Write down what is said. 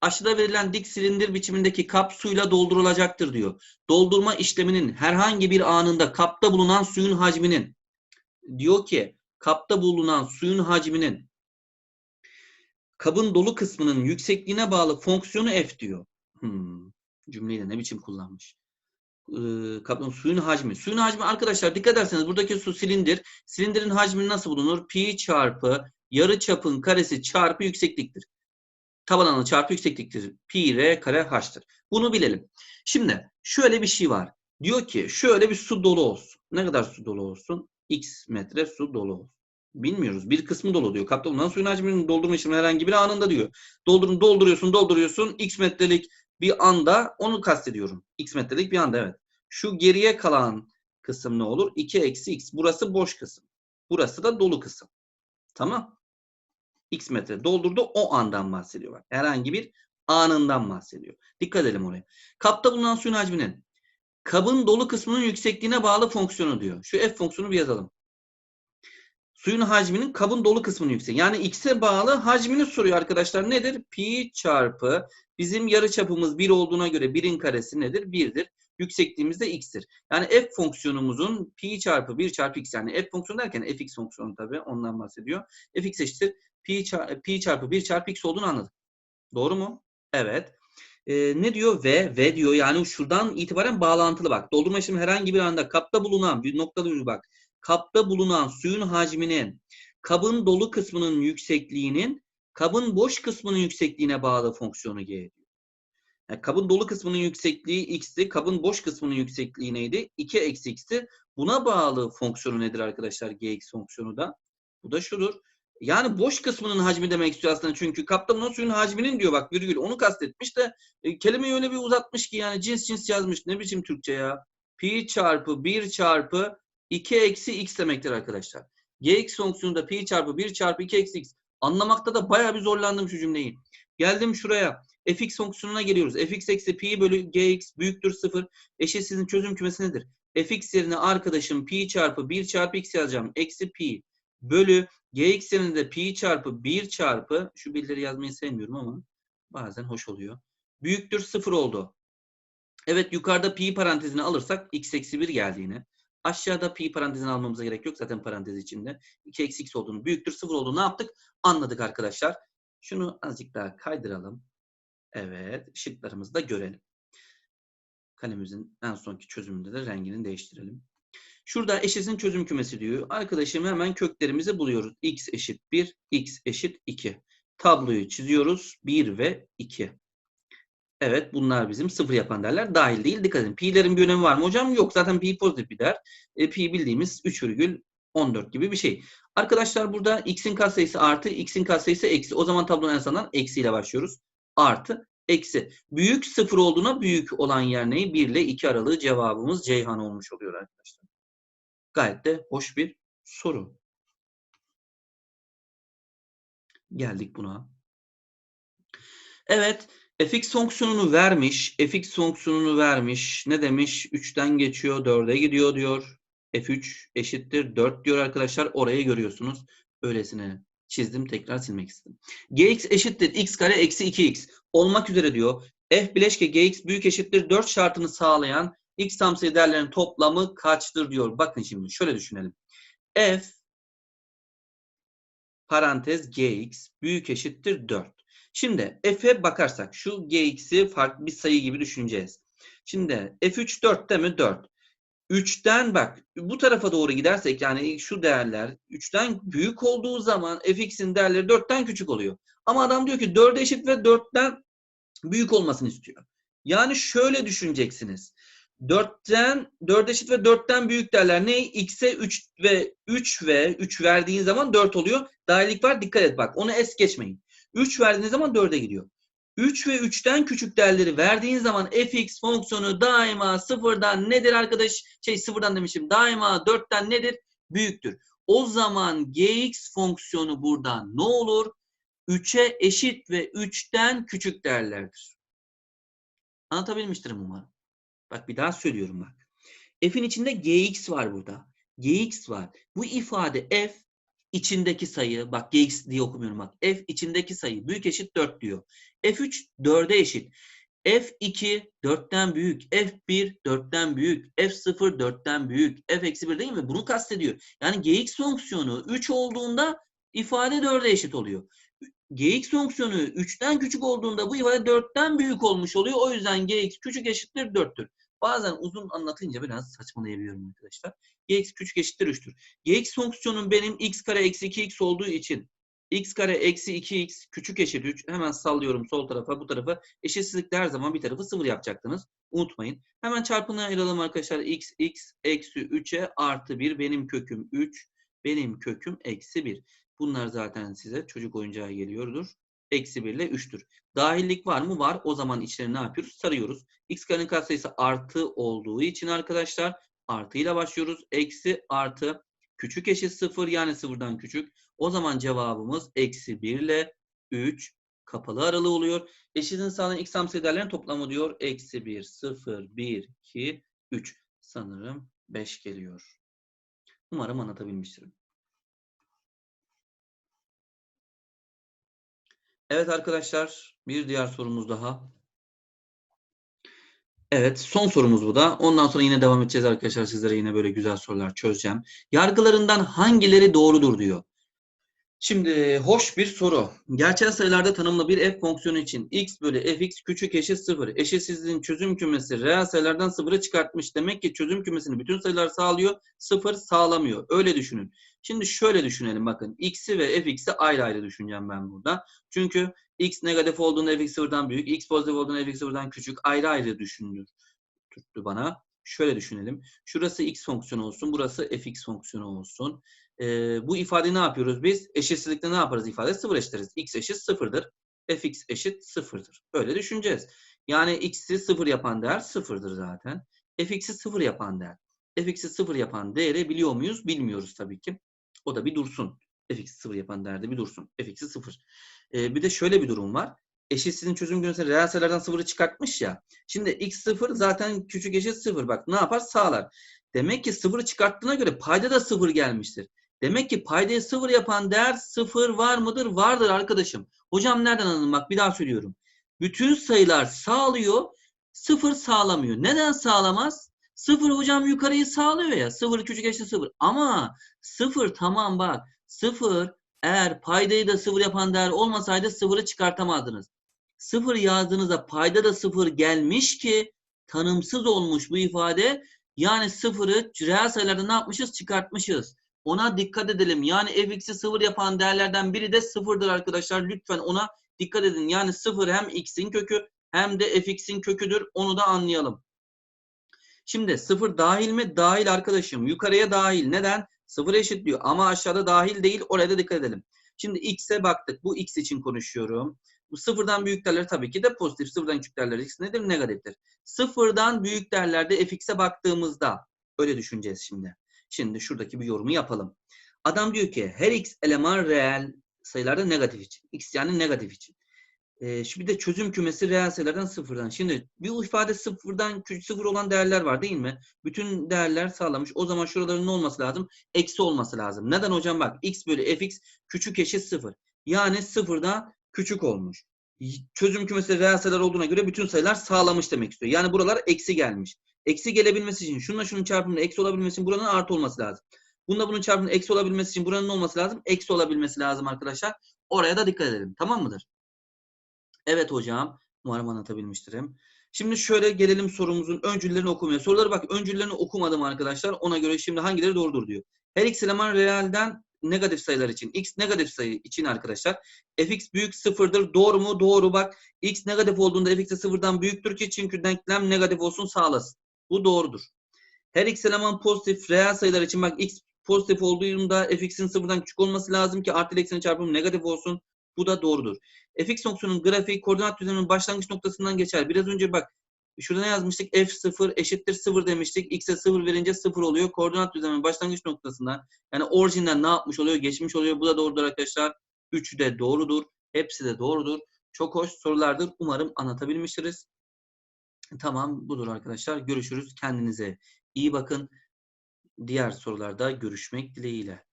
Aşağıda verilen dik silindir biçimindeki kap suyla doldurulacaktır diyor. Doldurma işleminin herhangi bir anında kapta bulunan suyun hacminin diyor ki kapta bulunan suyun hacminin kabın dolu kısmının yüksekliğine bağlı fonksiyonu f diyor. Hmm, cümleyi de ne biçim kullanmış. Ee, kapın suyun hacmi. Suyun hacmi arkadaşlar dikkat ederseniz buradaki su silindir. Silindirin hacmi nasıl bulunur? Pi çarpı yarı çapın karesi çarpı yüksekliktir. Taban alanı çarpı yüksekliktir. Pi r kare h'tır. Bunu bilelim. Şimdi şöyle bir şey var. Diyor ki şöyle bir su dolu olsun. Ne kadar su dolu olsun? X metre su dolu olsun. Bilmiyoruz. Bir kısmı dolu diyor. Kapta bulunan suyun hacminin doldurma işlemi herhangi bir anında diyor. Doldurun, dolduruyorsun, dolduruyorsun. X metrelik bir anda onu kastediyorum. X metrelik bir anda evet. Şu geriye kalan kısım ne olur? 2 eksi x. Burası boş kısım. Burası da dolu kısım. Tamam. X metre doldurdu o andan bahsediyor. Bak. Herhangi bir anından bahsediyor. Dikkat edelim oraya. Kapta bulunan suyun hacminin kabın dolu kısmının yüksekliğine bağlı fonksiyonu diyor. Şu f fonksiyonu bir yazalım. Suyun hacminin kabın dolu kısmının yüksek. Yani x'e bağlı hacmini soruyor arkadaşlar. Nedir? Pi çarpı bizim yarıçapımız 1 olduğuna göre 1'in karesi nedir? 1'dir. Yüksekliğimiz de x'tir. Yani f fonksiyonumuzun pi çarpı 1 çarpı x yani f fonksiyonu derken fx fonksiyonu tabii ondan bahsediyor. fx eşittir pi, çarpı, pi çarpı 1 çarpı x olduğunu anladık. Doğru mu? Evet. Ee, ne diyor? V, V diyor. Yani şuradan itibaren bağlantılı bak. Doldurma işlemi herhangi bir anda kapta bulunan bir noktalı bir bak. Kapta bulunan suyun hacminin kabın dolu kısmının yüksekliğinin kabın boş kısmının yüksekliğine bağlı fonksiyonu G. Yani kabın dolu kısmının yüksekliği x'ti. Kabın boş kısmının yüksekliği neydi? 2 eksi x'ti. Buna bağlı fonksiyonu nedir arkadaşlar? Gx fonksiyonu da. Bu da şudur. Yani boş kısmının hacmi demek istiyor aslında. Çünkü kapta bulunan suyun hacminin diyor bak virgül onu kastetmiş de e, kelimeyi öyle bir uzatmış ki yani cins cins yazmış. Ne biçim Türkçe ya? Pi çarpı 1 çarpı 2 eksi x demektir arkadaşlar. Gx fonksiyonunda pi çarpı 1 çarpı 2 eksi x. Anlamakta da bayağı bir zorlandım şu cümleyi. Geldim şuraya. fx fonksiyonuna geliyoruz. fx eksi pi bölü gx büyüktür 0. Eşitsizin çözüm kümesi nedir? fx yerine arkadaşım pi çarpı 1 çarpı x yazacağım. Eksi pi bölü gx yerine de pi çarpı 1 çarpı şu birileri yazmayı sevmiyorum ama bazen hoş oluyor. Büyüktür 0 oldu. Evet yukarıda pi parantezini alırsak x eksi 1 geldi yine. Aşağıda pi parantezini almamıza gerek yok. Zaten parantez içinde. 2 eksi x olduğunu, büyüktür 0 olduğunu ne yaptık? Anladık arkadaşlar. Şunu azıcık daha kaydıralım. Evet. Şıklarımızı da görelim. Kalemimizin en sonki çözümünde de rengini değiştirelim. Şurada eşitsin çözüm kümesi diyor. Arkadaşım hemen köklerimizi buluyoruz. x eşit 1, x eşit 2. Tabloyu çiziyoruz. 1 ve 2. Evet bunlar bizim sıfır yapan değerler dahil değil. Dikkat edin. Pi'lerin bir önemi var mı hocam? Yok. Zaten pi pozitif bir değer. E, pi bildiğimiz 3,14 gibi bir şey. Arkadaşlar burada x'in katsayısı artı, x'in katsayısı eksi. O zaman tablonun en sonundan eksiyle başlıyoruz. Artı, eksi. Büyük sıfır olduğuna büyük olan yer neyi? 1 ile 2 aralığı cevabımız Ceyhan olmuş oluyor arkadaşlar. Gayet de hoş bir soru. Geldik buna. Evet. fx fonksiyonunu vermiş. fx fonksiyonunu vermiş. Ne demiş? 3'ten geçiyor, 4'e gidiyor diyor. f3 eşittir 4 diyor arkadaşlar. Orayı görüyorsunuz. Öylesine çizdim. Tekrar silmek istedim. gx eşittir x kare eksi 2x olmak üzere diyor. f bileşke gx büyük eşittir 4 şartını sağlayan x tam sayı değerlerinin toplamı kaçtır diyor. Bakın şimdi şöyle düşünelim. f parantez gx büyük eşittir 4. Şimdi f'e bakarsak şu gx'i farklı bir sayı gibi düşüneceğiz. Şimdi f3 4'te mi? 4. 3'ten bak bu tarafa doğru gidersek yani şu değerler 3'ten büyük olduğu zaman fx'in değerleri 4'ten küçük oluyor. Ama adam diyor ki 4'e eşit ve 4'ten büyük olmasını istiyor. Yani şöyle düşüneceksiniz. 4'ten 4 eşit ve 4'ten büyük değerler ne? X'e 3 ve 3 ve 3 verdiğin zaman 4 oluyor. Dahillik var dikkat et bak onu es geçmeyin. 3 verdiğiniz zaman 4'e gidiyor. 3 ve 3'ten küçük değerleri verdiğin zaman fx fonksiyonu daima sıfırdan nedir arkadaş? Şey sıfırdan demişim. Daima 4'ten nedir? Büyüktür. O zaman gx fonksiyonu buradan ne olur? 3'e eşit ve 3'ten küçük değerlerdir. Anlatabilmiştirim umarım. Bak bir daha söylüyorum bak. F'in içinde gx var burada. gx var. Bu ifade f içindeki sayı bak gx diye okumuyorum bak. f içindeki sayı büyük eşit 4 diyor. f3 4'e eşit. f2 4'ten büyük. f1 4'ten büyük. f0 4'ten büyük. f-1 değil mi? Bunu kastediyor. Yani gx fonksiyonu 3 olduğunda ifade 4'e eşit oluyor. Gx fonksiyonu 3'ten küçük olduğunda bu ifade 4'ten büyük olmuş oluyor. O yüzden gx küçük eşittir 4'tür. Bazen uzun anlatınca biraz saçmalayabiliyorum arkadaşlar. gx küçük eşittir 3'tür. gx fonksiyonum benim x kare eksi 2x olduğu için x kare eksi 2x küçük eşit 3. Hemen sallıyorum sol tarafa bu tarafa. Eşitsizlikte her zaman bir tarafı 0 yapacaktınız. Unutmayın. Hemen çarpını ayıralım arkadaşlar. x x eksi 3'e artı 1. Benim köküm 3. Benim köküm eksi 1. Bunlar zaten size çocuk oyuncağı geliyordur. Eksi 1 ile 3'tür. Dahillik var mı? Var. O zaman içleri ne yapıyoruz? Sarıyoruz. X karenin katsayısı artı olduğu için arkadaşlar artıyla başlıyoruz. Eksi artı küçük eşit 0 yani 0'dan küçük. O zaman cevabımız eksi 1 ile 3 kapalı aralığı oluyor. Eşitin sağlayan x değerlerinin toplamı diyor. Eksi 1, 0, 1, 2, 3. Sanırım 5 geliyor. Umarım anlatabilmiştirim. Evet arkadaşlar bir diğer sorumuz daha. Evet son sorumuz bu da. Ondan sonra yine devam edeceğiz arkadaşlar. Sizlere yine böyle güzel sorular çözeceğim. Yargılarından hangileri doğrudur diyor. Şimdi hoş bir soru. Gerçel sayılarda tanımlı bir f fonksiyonu için x bölü fx küçük eşit 0. Eşitsizliğin çözüm kümesi reel sayılardan 0'ı çıkartmış. Demek ki çözüm kümesini bütün sayılar sağlıyor, 0 sağlamıyor. Öyle düşünün. Şimdi şöyle düşünelim bakın. x'i ve fx'i ayrı ayrı düşüneceğim ben burada. Çünkü x negatif olduğunda fx sıfırdan büyük, x pozitif olduğunda fx sıfırdan küçük ayrı ayrı düşündür tuttu bana. Şöyle düşünelim. Şurası x fonksiyonu olsun, burası fx fonksiyonu olsun. Ee, bu ifadeyi ne yapıyoruz biz? Eşitsizlikte ne yaparız ifade? Sıfır eşitleriz. x eşit sıfırdır. fx eşit sıfırdır. Öyle düşüneceğiz. Yani x'i sıfır yapan değer sıfırdır zaten. fx'i sıfır yapan değer. fx'i sıfır yapan değeri biliyor muyuz? Bilmiyoruz tabii ki. O da bir dursun. fx'i sıfır yapan değerde bir dursun. fx'i sıfır. Ee, bir de şöyle bir durum var. Eşitsizliğin çözüm kümesine reel sayılardan sıfırı çıkartmış ya. Şimdi x sıfır zaten küçük eşit sıfır. Bak ne yapar? Sağlar. Demek ki sıfırı çıkarttığına göre payda da sıfır gelmiştir. Demek ki paydayı sıfır yapan değer sıfır var mıdır? Vardır arkadaşım. Hocam nereden anladın? Bak bir daha söylüyorum. Bütün sayılar sağlıyor, sıfır sağlamıyor. Neden sağlamaz? Sıfır hocam yukarıyı sağlıyor ya. Sıfır küçük eşit sıfır. Ama sıfır tamam bak. Sıfır eğer paydayı da sıfır yapan değer olmasaydı sıfırı çıkartamazdınız. Sıfır yazdığınızda payda da sıfır gelmiş ki tanımsız olmuş bu ifade. Yani sıfırı reel sayılarda ne yapmışız? Çıkartmışız. Ona dikkat edelim. Yani fx'i sıfır yapan değerlerden biri de sıfırdır arkadaşlar. Lütfen ona dikkat edin. Yani sıfır hem x'in kökü hem de fx'in köküdür. Onu da anlayalım. Şimdi sıfır dahil mi? Dahil arkadaşım. Yukarıya dahil. Neden? Sıfır eşitliyor. Ama aşağıda dahil değil. Oraya da dikkat edelim. Şimdi x'e baktık. Bu x için konuşuyorum. Bu sıfırdan büyük değerler tabii ki de pozitif. Sıfırdan küçük değerler x nedir? Negatiftir. Sıfırdan büyük değerlerde fx'e baktığımızda öyle düşüneceğiz şimdi. Şimdi şuradaki bir yorumu yapalım. Adam diyor ki her x eleman reel sayılarda negatif için. x yani negatif için. Ee, şu bir de çözüm kümesi reel sayılardan sıfırdan. Şimdi bir ifade sıfırdan sıfır olan değerler var değil mi? Bütün değerler sağlamış. O zaman şuraların ne olması lazım? Eksi olması lazım. Neden hocam? Bak x bölü fx küçük eşit sıfır. Yani sıfırda küçük olmuş. Çözüm kümesi reel sayılar olduğuna göre bütün sayılar sağlamış demek istiyor. Yani buralar eksi gelmiş. Eksi gelebilmesi için şununla şunun çarpımında eksi olabilmesi için buranın artı olması lazım. Bununla bunun çarpımında eksi olabilmesi için buranın ne olması lazım? Eksi olabilmesi lazım arkadaşlar. Oraya da dikkat edelim. Tamam mıdır? Evet hocam. Umarım anlatabilmiştirim. Şimdi şöyle gelelim sorumuzun öncüllerini okumaya. Soruları bak öncüllerini okumadım arkadaşlar. Ona göre şimdi hangileri doğrudur diyor. Her x eleman reelden negatif sayılar için. X negatif sayı için arkadaşlar. fx büyük sıfırdır. Doğru mu? Doğru bak. X negatif olduğunda fx de sıfırdan büyüktür ki çünkü denklem negatif olsun sağlasın. Bu doğrudur. Her x eleman pozitif reel sayılar için bak x pozitif olduğunda fx'in sıfırdan küçük olması lazım ki artı ile eksinin çarpımı negatif olsun. Bu da doğrudur. fx fonksiyonunun grafiği koordinat düzeninin başlangıç noktasından geçer. Biraz önce bak şurada ne yazmıştık? f0 eşittir 0 demiştik. x'e 0 verince 0 oluyor. Koordinat düzeninin başlangıç noktasından yani orijinden ne yapmış oluyor? Geçmiş oluyor. Bu da doğrudur arkadaşlar. Üçü de doğrudur. Hepsi de doğrudur. Çok hoş sorulardır. Umarım anlatabilmiştiriz. Tamam budur arkadaşlar. Görüşürüz. Kendinize iyi bakın. Diğer sorularda görüşmek dileğiyle.